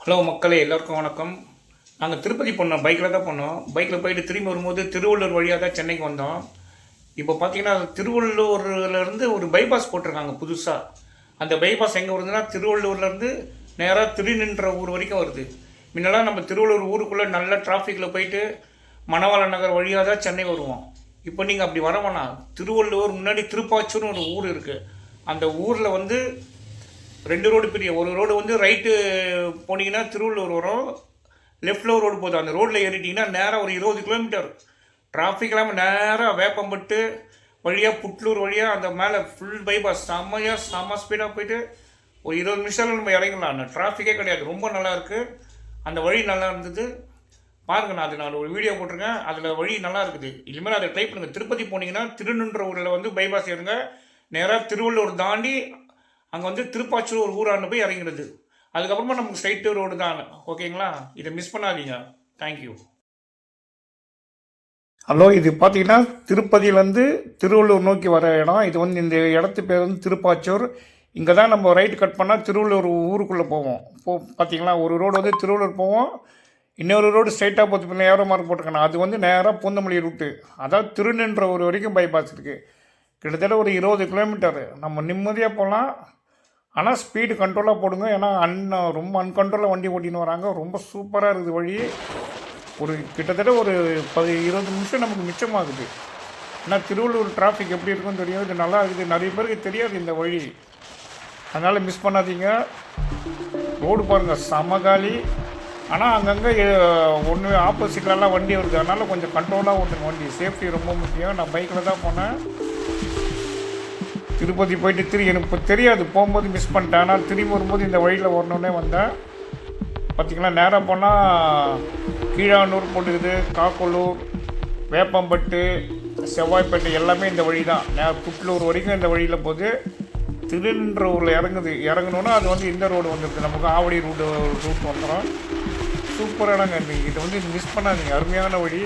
Hello மக்களே எல்லோருக்கும் வணக்கம். நாங்கள் திருப்பதி போனோம் பைக்கில் தான் போனோம். பைக்கில் போயிட்டு திரும்பி வரும்போது திருவள்ளூர் வழியாக தான் சென்னைக்கு வந்தோம். இப்போ பார்த்தீங்கன்னா திருவள்ளூர்லேருந்து ஒரு பைபாஸ் போட்டிருக்காங்க புதுசாக அந்த பைபாஸ் எங்கே வருதுன்னா திருவள்ளூர்லேருந்து நேராக திருநின்ற ஊர் வரைக்கும் வருது. முன்னெல்லாம் நம்ம திருவள்ளூர் ஊருக்குள்ளே நல்ல டிராஃபிக்கில் போயிட்டு மணவாள நகர் வழியாக தான் சென்னை வருவோம். இப்போ நீங்கள் அப்படி வரவேணா திருவள்ளுவர் முன்னாடி திருப்பாச்சூர்னு ஒரு ஊர் இருக்குது அந்த ஊரில் வந்து ரெண்டு ரோடு பெரிய ஒரு ரோடு வந்து ரைட்டு போனீங்கன்னா திருவள்ளூர் வரும் லெஃப்டில் ஒரு ரோடு போதும் அந்த ரோட்டில் ஏறிட்டிங்கன்னா நேராக ஒரு இருபது கிலோமீட்டர் டிராஃபிக் இல்லாமல் நேராக வேப்பம்பட்டு வழியாக புட்லூர் வழியாக அந்த மேலே ஃபுல் பைபாஸ் செம்மையாக செம்ம ஸ்பீடாக போயிட்டு ஒரு இருபது நிமிஷத்தில் நம்ம இறங்கலாம் அந்த டிராஃபிக்கே கிடையாது. ரொம்ப நல்லா இருக்குது அந்த வழி நல்லா இருந்தது. பாருங்க நான் அது நான் ஒரு வீடியோ போட்டிருக்கேன். அதில் வழி நல்லா இருக்குது. இனிமேல் அதை ட்ரை பண்ணுங்கள் திருப்பதி போனீங்கன்னா திருநுன்ற ஊரில் வந்து பைபாஸ் ஏறுங்க. நேராக திருவள்ளூர் தாண்டி அங்கே வந்து திருப்பாச்சூர் ஒரு ஊராண்டு போய் இறங்கிறது அதுக்கப்புறமா நமக்கு ஸ்ட்ரைட்டு ரோடு தான். ஓகேங்களா இதை மிஸ் பண்ணாதீங்க. தேங்க்யூ ஹலோ இது பார்த்தீங்கன்னா திருப்பதியிலேருந்து திருவள்ளூர் நோக்கி வர இடம். இது வந்து இந்த இடத்து பேர் வந்து திருப்பாச்சூர். இங்கே தான் நம்ம ரைட் கட் பண்ணால் திருவள்ளூர் ஊருக்குள்ளே போவோம். போ பார்த்தீங்களா ஒரு ரோடு வந்து திருவள்ளூர் போவோம். இன்னொரு ரோடு ஸ்ட்ரைட்டாக போட்டு பின்ன ஏரோ மார்க் போட்டிருக்கணும் அது வந்து நேராக பூந்தமல்லி ரூட்டு அதாவது திருநின்ற ஒரு வரைக்கும் பைபாஸ் இருக்குது கிட்டத்தட்ட ஒரு இருபது கிலோமீட்டர் நம்ம நிம்மதியாக போகலாம் ஆனால் ஸ்பீடு கண்ட்ரோலாக போடுங்க. ஏன்னா அன் ரொம்ப அன்கண்ட்ரோலாக வண்டி ஓட்டின்னு வராங்க. ரொம்ப சூப்பராக இருக்குது வழி. ஒரு கிட்டத்தட்ட ஒரு பதி இருபது நிமிஷம் நமக்கு மிச்சமாகுது. ஏன்னா திருவள்ளூர் டிராஃபிக் எப்படி இருக்குன்னு தெரியும். இது நல்லா இருக்குது. நிறைய பேருக்கு தெரியாது இந்த வழி. அதனால் மிஸ் பண்ணாதீங்க. ரோடு பாருங்கள் சமகாலி ஆனால் அங்கங்கே ஒன்று ஆப்போசிட்லலாம் வண்டி வருது. அதனால் கொஞ்சம் கண்ட்ரோலாக ஓட்டுங்க வண்டி சேஃப்டி ரொம்ப முக்கியம். நான் பைக்கில் தான் போனேன். திருப்பதி போயிட்டு திரு எனக்கு இப்போ தெரியாது. போகும்போது மிஸ் பண்ணிட்டேன். ஆனால் திரும்பி வரும்போது இந்த வழியில் வரணுன்னே வந்தேன். பார்த்திங்கன்னா நேராக போனால் கீழானூர் போட்டுக்குது காக்கொல்லூர் வேப்பம்பட்டு செவ்வாய்ப்பேட்டை எல்லாமே இந்த வழி தான் நே புட்லூர் வரைக்கும் இந்த வழியில் போகுது. திருன்ற ஊரில் இறங்குது. இறங்கணுன்னா அது வந்து இந்த ரோடு வந்துடுது நமக்கு ஆவடி ரூட்டு ரூட் வந்துடும் சூப்பர் இடங்க நீங்கள் இதை வந்து மிஸ் பண்ணாதீங்க. அருமையான வழி.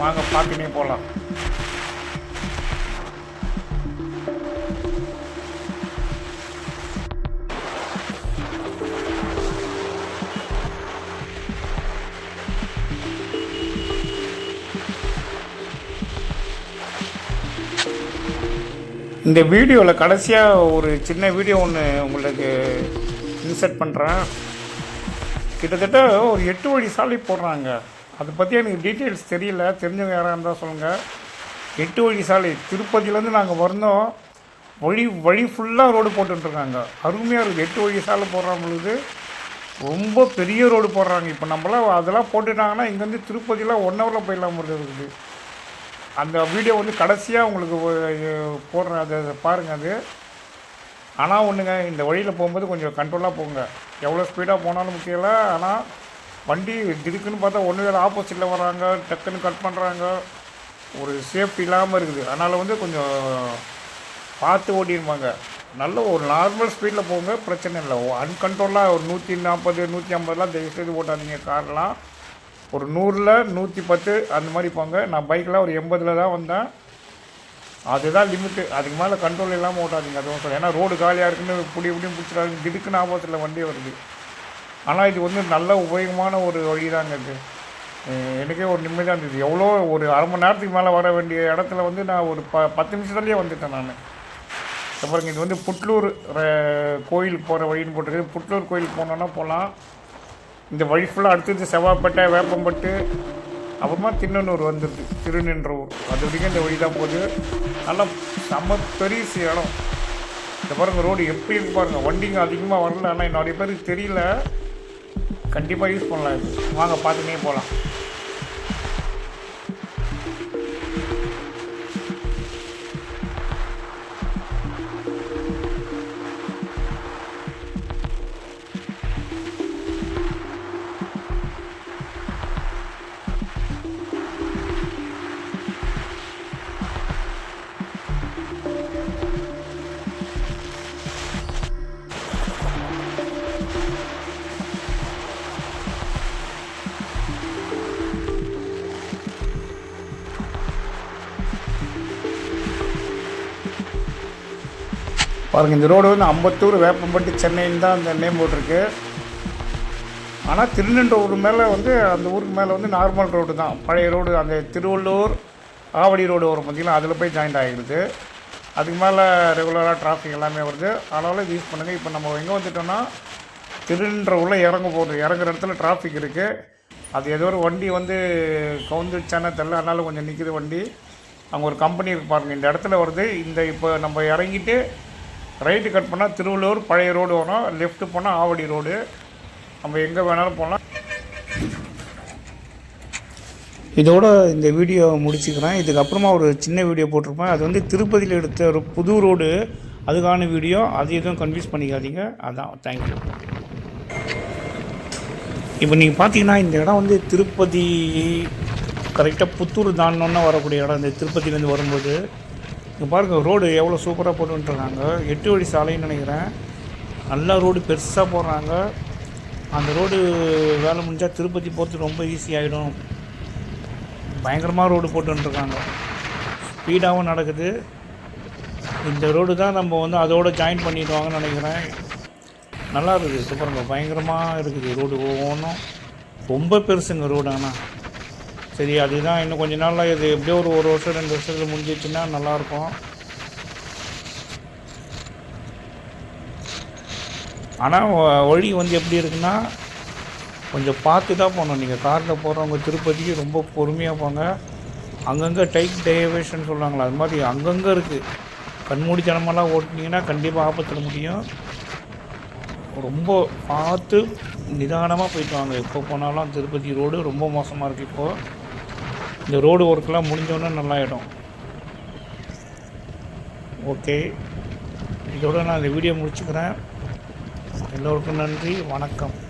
வாங்க பார்த்துனே போகலாம் இந்த வீடியோவில் கடைசியாக ஒரு சின்ன வீடியோ ஒன்று உங்களுக்கு இன்சர்ட் பண்ணுறேன் கிட்டத்தட்ட ஒரு எட்டு வழி சாலை போடுறாங்க. அதை பற்றி எனக்கு டீட்டெயில்ஸ் தெரியல தெரிஞ்சவங்க யாராக இருந்தால் சொல்லுங்கள் எட்டு வழி சாலை திருப்பதியிலேருந்து நாங்கள் வந்தோம். வழி வழி ஃபுல்லாக ரோடு போட்டுட்ருக்காங்க அருமையாக இருக்குது எட்டு வழி சாலை போடுற பொழுது ரொம்ப பெரிய ரோடு போடுறாங்க. இப்போ நம்மளாம் அதெல்லாம் போட்டுட்டாங்கன்னா இங்கேருந்து திருப்பதியெலாம் ஒன் ஹவரில் போயிடலாம் இருக்குது. அந்த வீடியோ வந்து கடைசியாக உங்களுக்கு போடுறேன் அதை அதை பாருங்கள் அது. ஆனால் ஒன்றுங்க இந்த வழியில் போகும்போது கொஞ்சம் கண்ட்ரோலாக போங்க. எவ்வளோ ஸ்பீடாக போனாலும் முக்கியல ஆனால் வண்டி திடுக்குன்னு பார்த்தா ஒன்று வேறு ஆப்போசிட்டில் வராங்க டக்குன்னு கட் பண்ணுறாங்க ஒரு சேஃப்டி இல்லாமல் இருக்குது. அதனால் வந்து கொஞ்சம் பார்த்து ஓட்டிருப்பாங்க. நல்ல ஒரு நார்மல் ஸ்பீடில் போங்க பிரச்சனை இல்லை. அன்கண்ட்ரோலாக ஒரு நூற்றி நாற்பது நூற்றி ஐம்பதுலாம் தயவுசெய்து ஓட்டாதீங்க. கார்லாம் ஒரு நூறில் நூற்றி பத்து அந்த மாதிரி போங்க. நான் பைக்கில் ஒரு எண்பதில் தான் வந்தேன். அதுதான் லிமிட்டு அதுக்கு மேலே கண்ட்ரோல் இல்லாமல் ஓட்டாதீங்க. அதுவும் சொல்ல ஏன்னா ரோடு காலியாக இருக்குன்னு புடி புடியும் பிடிச்சிடாது திடுக்குன்னு ஆபத்தில் வண்டி வருது. ஆனால் இது வந்து நல்ல உபயோகமான ஒரு வழி தாங்க இது எனக்கே ஒரு நிம்மதியாக இருந்தது. எவ்வளோ ஒரு அரை மணி நேரத்துக்கு மேலே வர வேண்டிய இடத்துல வந்து நான் ஒரு ப பத்து நிமிஷத்துலேயே வந்துட்டேன் நான். இப்போ இது வந்து புட்லூர் கோயில் போகிற வழின்னு போட்டிருக்கு. புட்லூர் கோயில் போனோன்னா போகலாம் இந்த வழி ஃபுல்லாக அடுத்தது செவ்வாப்பேட்டை வேப்பம்பட்டு அப்புறமா திருநெல்லூர் வந்துடுது திருநின்றூர். அது வரைக்கும் இந்த வழி தான் போகுது. நல்லா செம்ம பெரிய இடம். இந்த பாருங்க ரோடு எப்படி இருக்கு பாருங்க. வண்டிங்க அதிகமாக வரல. ஆனால் நிறைய பேருக்கு தெரியல. கண்டிப்பாக யூஸ் பண்ணலாம் இது. வாங்க பார்த்துனே போகலாம். பாருங்கள் இந்த ரோடு வந்து அம்பத்தூர் வேப்பம்பட்டி சென்னைன்னு தான் அந்த நேம் போட்டிருக்கு. ஆனால் திருநெல்வேலூர் மேலே வந்து அந்த ஊருக்கு மேலே வந்து நார்மல் ரோடு தான். பழைய ரோடு அந்த திருவள்ளூர் ஆவடி ரோடு வரும் பார்த்திங்கன்னா அதில் போய் ஜாயிண்ட் ஆகிடுது. அதுக்கு மேலே ரெகுலராக டிராஃபிக் எல்லாமே வருது. அதனால் இது யூஸ் பண்ணுங்கள் இப்போ நம்ம எங்கே வந்துட்டோம்னா திருன்ற உள்ள இறங்க போகிறது இறங்குற இடத்துல டிராஃபிக் இருக்குது அது ஏதோ ஒரு வண்டி வந்து கவுந்துச்சானே தெரில அதனால கொஞ்சம் நிற்கிது வண்டி. அங்கே ஒரு கம்பெனி இருக்கு பாருங்கள் இந்த இடத்துல வருது. இந்த இப்போ நம்ம இறங்கிட்டு ரைட்டு கட் பண்ணால் திருவள்ளூர் பழைய ரோடு வரும் லெஃப்ட்டு போனால் ஆவடி ரோடு. நம்ம எங்கே வேணாலும் போகலாம் இதோட இந்த வீடியோ முடிச்சுக்கிறேன். இதுக்கப்புறமா ஒரு சின்ன வீடியோ போட்டிருப்பேன். அது வந்து திருப்பதியில் எடுத்த ஒரு புது ரோடு. அதுக்கான வீடியோ. அது எதுவும் கன்ஃபியூஸ் பண்ணிக்காதீங்க. அதான் தேங்க்யூ இப்போ நீங்கள் பார்த்தீங்கன்னா இந்த இடம் வந்து திருப்பதி கரெக்டாக புத்தூர் தாண்டோன்னா வரக்கூடிய இடம். இந்த திருப்பதியிலேருந்து வரும்போது இங்கே பாருங்கள் ரோடு எவ்வளோ சூப்பராக போட்டுருக்காங்க எட்டு வழி சாலைன்னு நினைக்கிறேன். நல்லா ரோடு பெருசாக போடுறாங்க. அந்த ரோடு வேலை முடிஞ்சால் திருப்பதி போகிறது ரொம்ப ஈஸியாகிடும் பயங்கரமாக ரோடு போட்டுருக்காங்க ஸ்பீடாகவும் நடக்குது. இந்த ரோடு தான் நம்ம வந்து அதோடு ஜாயின் பண்ணிடுவாங்கன்னு நினைக்கிறேன். நல்லா இருக்குது. சூப்பருங்க பயங்கரமாக இருக்குது ரோடு. ஒவ்வொன்றும் ரொம்ப பெருசுங்க ரோடு ஆனால் சரி அதுதான் இன்னும் கொஞ்ச நாளில் இது எப்படியோ ஒரு ஒரு வருஷம் ரெண்டு வருஷத்தில் முடிஞ்சிச்சுன்னா நல்லாயிருக்கும். ஆனால் வழி வந்து எப்படி இருக்குன்னா கொஞ்சம் பார்த்து தான் போகணும். நீங்கள் காரில் போகிறவங்க திருப்பதிக்கு ரொம்ப பொறுமையாக போங்க. அங்கங்கே டைக் டைவேஷன் சொல்லுவாங்களா அது மாதிரி அங்கங்கே இருக்குது கண்மூடித்தனமெல்லாம் ஓட்டினீங்கன்னா கண்டிப்பாக ஆபத்தில் முடியும். ரொம்ப பார்த்து நிதானமாக போயிட்டு வாங்க. எப்போ போனாலும் திருப்பதி ரோடு ரொம்ப மோசமாக இருக்குது இப்போது இந்த ரோடு ஒர்க்கெலாம் முடிஞ்சோன்னே நல்லாயிடும். ஓகே. இதோட நான் இந்த வீடியோ முடிச்சுக்கிறேன். எல்லோருக்கும் நன்றி. வணக்கம்.